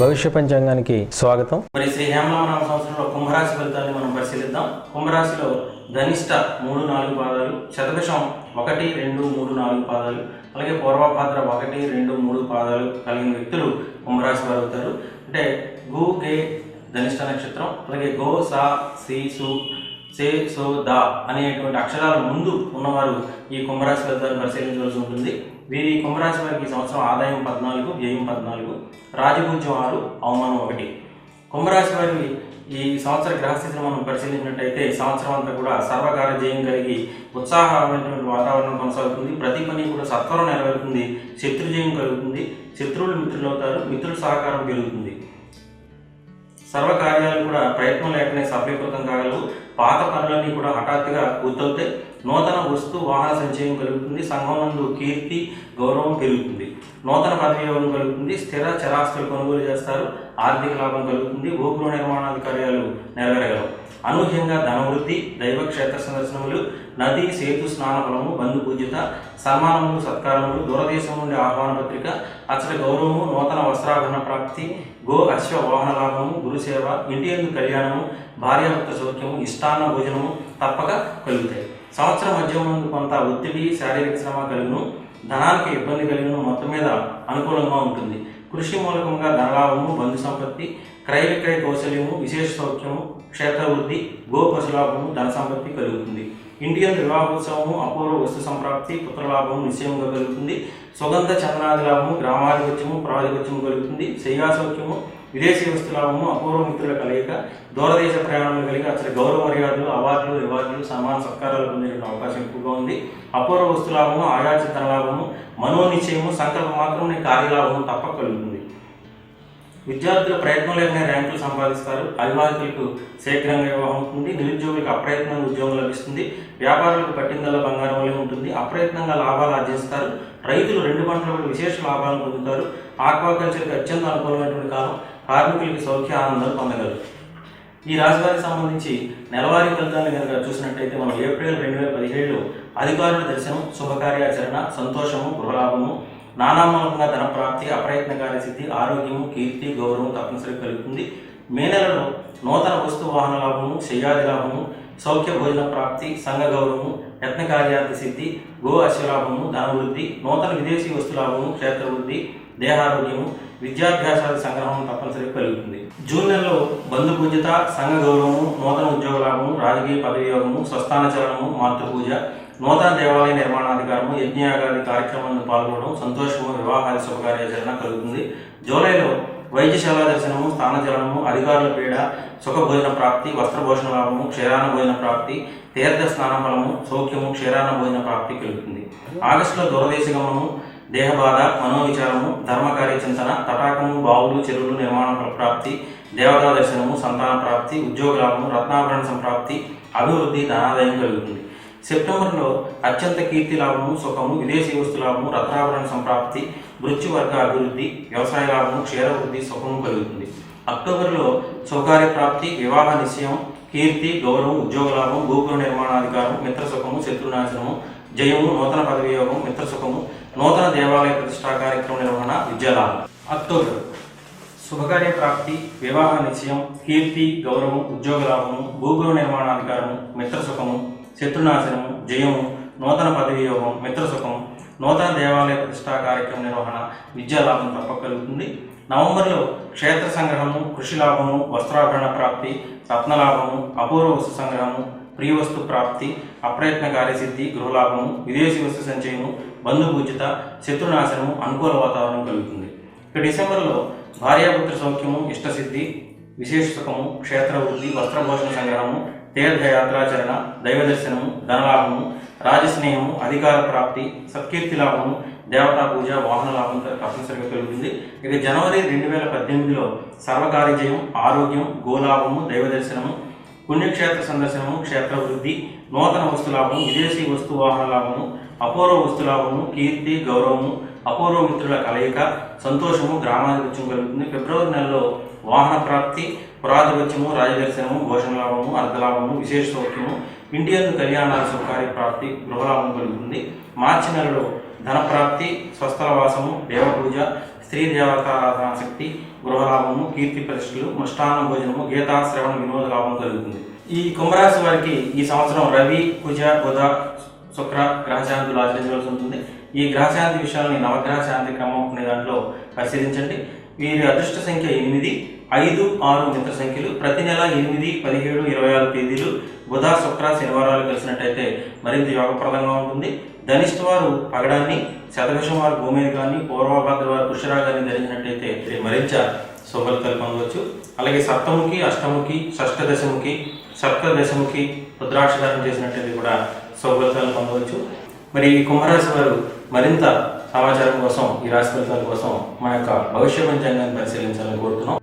భవిష్య పంచాంగానికి స్వాగతం. మరి శ్రీ హేమనామ సంవత్సరంలో కుంభరాశి ఫలితాన్ని మనం పరిశీలిద్దాం. కుంభరాశిలో ధనిష్ట మూడు నాలుగు పాదాలు శతభిషం ఒకటి రెండు మూడు నాలుగు పాదాలు అలాగే పూర్వపాత్ర ఒకటి రెండు మూడు పాదాలు కలిగిన వ్యక్తులు కుంభరాశి వారు అవుతారు. అంటే గు గే ధనిష్ట నక్షత్రం అలాగే గో సా సి సు సే సో దా అనేటువంటి అక్షరాల ముందు ఉన్నవారు ఈ కుంభరాశి ఫలితాన్ని పరిశీలించవలసి ఉంటుంది. వీరి కుంభరాశి వారికి ఈ సంవత్సరం ఆదాయం పద్నాలుగు వ్యయం పద్నాలుగు రాజపూజ్యం ఆరు అవమానం ఒకటి. కుంభరాశి వారి ఈ సంవత్సర గ్రహస్థితిని మనం పరిశీలించినట్టయితే సంవత్సరం అంతా కూడా సర్వకార జయం కలిగి ఉత్సాహమైనటువంటి వాతావరణం కొనసాగుతుంది. ప్రతి పని కూడా సత్వరం నెరవేరుతుంది. శత్రుజయం కలుగుతుంది. శత్రువులు మిత్రులు అవుతారు. మిత్రుల సహకారం పెరుగుతుంది. సర్వకార్యాలు కూడా ప్రయత్నం లేకనే సఫలీకృతం కాగలవు. పాత పనులన్నీ కూడా హఠాత్తుగా పూర్తవుతాయి. నూతన వస్తు వాహన సంచయం కలుగుతుంది సంఘం నందు కీర్తి గౌరవం పెరుగుతుంది. నూతన పదవియోగం కలుగుతుంది స్థిర చరాస్తులు కొనుగోలు చేస్తారు ఆర్థిక లాభం కలుగుతుంది భూగృహ నిర్మాణాది కార్యాలు నెరవేరగలవు. అనూహ్యంగా ధనవృద్ధి దైవ క్షేత్ర సందర్శనములు నది సేతు స్నాన ఫలము బంధు పూజిత సన్మానములు సత్కారములు దూరదేశం నుండి ఆహ్వాన పత్రిక అచ్చట గౌరవము నూతన వస్త్రాభరణ ప్రాప్తి గో అశ్వ వాహన లాభము గురుసేవ ఇంటి కళ్యాణము భార్యాభర్త సౌఖ్యము ఇష్టాన్న భోజనము తప్పక కలుగుతాయి. సంవత్సరం మధ్యం కొంత ఒత్తిడి శారీరక శ్రమ కలుగును ధనానికి ఇబ్బంది కలిగిన మొత్తం మీద అనుకూలంగా ఉంటుంది. కృషి మూలకంగా ధనలాభము బంధు సంపత్తి క్రయ విక్రయ కౌశల్యము విశేష సౌఖ్యము క్షేత్రవృద్ధి గో పశులాభము ధన సంపత్తి కలుగుతుంది. ఇండియన్ వివాహోత్సవము అపూర్వ వస్తు సంప్రాప్తి పుత్రలాభము నిశ్చయంగా కలుగుతుంది. సుగంధ చందనాది లాభము గ్రామాధిపత్యము ప్రాధిపత్యము కలుగుతుంది. శయ్యాసౌఖ్యము విదేశీ వస్తు లాభము అపూర్వ మిత్రుల కలయిక దూరదేశ ప్రయాణంలో కలిగి అసలు గౌరవ మర్యాదలు అవార్డులు రివార్డులు సమాన సత్కారాలు పొందే అవకాశం ఎక్కువగా ఉంది. అపూర్వ వస్తు లాభము ఆయాచిత లాభము మనోనిశ్చయము సంకల్ప మాత్రం కార్యలాభము తప్ప కలుగుతుంది. విద్యార్థులు ప్రయత్నం లేకనే ర్యాంకులు సంపాదిస్తారు? అవివాహితులకు శీఘ్రంగా వివాహం అవుతుంది నిరుద్యోగులకు అప్రయత్నంగా ఉద్యోగం లభిస్తుంది వ్యాపారులకు పట్టిందల్ల బంగారం వల్లే ఉంటుంది. అప్రయత్నంగా లాభాలు ఆర్జిస్తారు. రైతులు రెండు పంటలకు విశేష లాభాలను పొందుతారు. ఆక్వాకల్చర్కి అత్యంత అనుకూలమైనటువంటి కాలం కార్మికులకి సౌఖ్య ఆనందాలు పొందగలరు. ఈ రాశి సంబంధించి నెలవారీ ఫలితాలను కనుక చూసినట్టయితే మనం ఏప్రిల్ రెండు వేల పదిహేడులో అధికారుల దర్శనం శుభకార్యాచరణ సంతోషము గృహలాభము నానామూలంగా ధనప్రాప్తి అప్రయత్న కార్యసిద్ధి ఆరోగ్యము కీర్తి గౌరవం తప్పనిసరి కలుగుతుంది. మే నెలలో నూతన వస్తు వాహన లాభము శయ్యాది లాభము సౌఖ్య భోజన ప్రాప్తి సంఘ గౌరవము యత్న కార్యార్థ సిద్ధి గో అశ్వలాభము ధనవృద్ధి నూతన విదేశీ వస్తు లాభము క్షేత్రవృద్ధి దేహారోగ్యము విద్యాభ్యాసాల సంగ్రహం తప్పనిసరి కలుగుతుంది. జూన్ నెలలో బంధు పూజిత సంఘ గౌరవము నూతన ఉద్యోగ లాభము రాజకీయ పదవి యోగము స్వస్థాన చలనము మాతృపూజ నూతన దేవాలయ నిర్మాణాధికారము యజ్ఞయాగాది కార్యక్రమాలను పాల్గొనడం సంతోషము వివాహాది శుభకార్యాచరణ కలుగుతుంది. జూలైలో వైద్యశాల దర్శనము స్థానచలనము అధికారుల పీడ సుఖభోజన ప్రాప్తి వస్త్రభూషణ లాభము క్షీరాన భోజన ప్రాప్తి తీర్థ స్నాన ఫలము సౌఖ్యము క్షీరాన భోజన ప్రాప్తి కలుగుతుంది. ఆగస్టులో దూరదేశ గమనము దేహబాధ మనోవిచారము ధర్మకార్య చింతన తటాకము బావులు చెరువులు నిర్మాణ ప్రాప్తి దేవతా దర్శనము సంతాన ప్రాప్తి ఉద్యోగ లాభము రత్నాభరణ సంప్రాప్తి అభివృద్ధి ధనాదాయం కలుగుతుంది. సెప్టెంబర్లో అత్యంత కీర్తి లాభము సుఖము విదేశీ వస్తు లాభము రత్నాభరణ సంప్రాప్తి వృత్తివర్గ అభివృద్ధి వ్యవసాయ లాభము క్షీరవృద్ధి సుఖము కలుగుతుంది. అక్టోబర్లో స్వకార్య ప్రాప్తి వివాహ నిశ్చయం కీర్తి గౌరవం ఉద్యోగ లాభం భూగృహ నిర్మాణాధికారం మిత్ర సుఖము శత్రునాశనము జయము నూతన పదవి యోగం మిత్ర సుఖము నూతన దేవాలయ ప్రతిష్టా కార్యక్రమ నిర్వహణ విద్యాలాభం అక్టోబర్. శుభకార్య ప్రాప్తి వివాహ నిశ్చయం కీర్తి గౌరవం ఉద్యోగ లాభము భూగోళ నిర్మాణాధికారము మిత్ర శత్రునాశనం జయం నూతన పదవి యోగం నూతన దేవాలయ ప్రతిష్టా కార్యక్రమ నిర్వహణ విద్యాలాభం తప్పక కలుగుతుంది నవంబర్లో క్షేత్ర సంగ్రహము కృషి లాభము వస్త్రాభరణ ప్రాప్తి రత్నలాభము అపూర్వ వస్తు సంగ్రహము ప్రియ వస్తు ప్రాప్తి అప్రయత్న కార్యసిద్ధి గృహలాభము విదేశీ వస్తు సంచయము బంధుపూజిత శత్రునాశనము అనుకూల వాతావరణం కలుగుతుంది. ఇక డిసెంబర్లో భార్యాపుత్ర సౌఖ్యము ఇష్టసిద్ధి విశేష సుఖము క్షేత్ర వృద్ధి వస్త్రభూషణ సంగ్రహము తీర్థయాత్రాచరణ దైవ దర్శనము ధనలాభము రాజస్నేహము అధికార ప్రాప్తి సత్కీర్తి లాభము దేవతా పూజ వాహన లాభం తప్పనిసరిగా కలుగుతుంది ఇక జనవరి రెండు వేల పద్దెనిమిదిలో సర్వకార్యజయం ఆరోగ్యం గోలాభము దైవ దర్శనము పుణ్యక్షేత్ర సందర్శనము క్షేత్ర వృద్ధి నూతన వస్తు లాభము విదేశీ వస్తు వాహన లాభము అపూర్వ వస్తు లాభము కీర్తి గౌరవము అపూర్వ మిత్రుల కలయిక సంతోషము గ్రామాధిపత్యం కలుగుతుంది ఫిబ్రవరి నెలలో వాహన ప్రాప్తి పురాధిపత్యము రాజదర్శనము భోషణ లాభము అర్ధలాభము విశేష సౌఖ్యము ఇండియన్ కళ్యాణాల శుభకార్య ప్రాప్తి గృహలాభం కలుగుతుంది మార్చి నెలలో ధనప్రాప్తి స్వస్థలవాసము దేవపూజ స్త్రీ దేవతారాధన శక్తి గృహలాభము కీర్తి ప్రతిష్టలు మృష్టాన్న భోజనము గీతా శ్రవణ వినోద లాభం కలుగుతుంది ఈ కుంభరాశి వారికి ఈ సంవత్సరం రవి కుజ బుధ శుక్ర గ్రహశాంతులు ఆచరించవలసి ఉంటుంది. ఈ గ్రహశాంతి విషయాలని నవగ్రహ శాంతి క్రమం అనే దాంట్లో పరిశీలించండి. వీరి అదృష్ట సంఖ్య ఎనిమిది ఐదు ఆరు మిత్ర సంఖ్యలు. ప్రతి నెల ఎనిమిది పదిహేడు ఇరవై ఆరు తేదీలు బుధ శుక్ర శనివారాలు కలిసినట్టయితే మరింత యోగప్రదంగా ఉంటుంది. ధనిష్ఠ వారు పగడాన్ని శతభిషం వారు భూమిని కానీ పూర్వభద్ర వారు పుష్యరాగాన్ని ధరించినట్టయితే మరింత శుభలతలు పొందవచ్చు అలాగే సప్తముఖి అష్టముఖి సప్త సప్తదశముఖి రుద్రాక్షదానం చేసినట్టయితే కూడా శుభలతలు పొందవచ్చు మరి ఈ కుంభరాశి వారు మరింత సమాచారం కోసం ఈ రాశి ఫలితాల కోసం మా యొక్క భవిష్య పంచాంగాన్ని పరిశీలించాలని కోరుతున్నాం.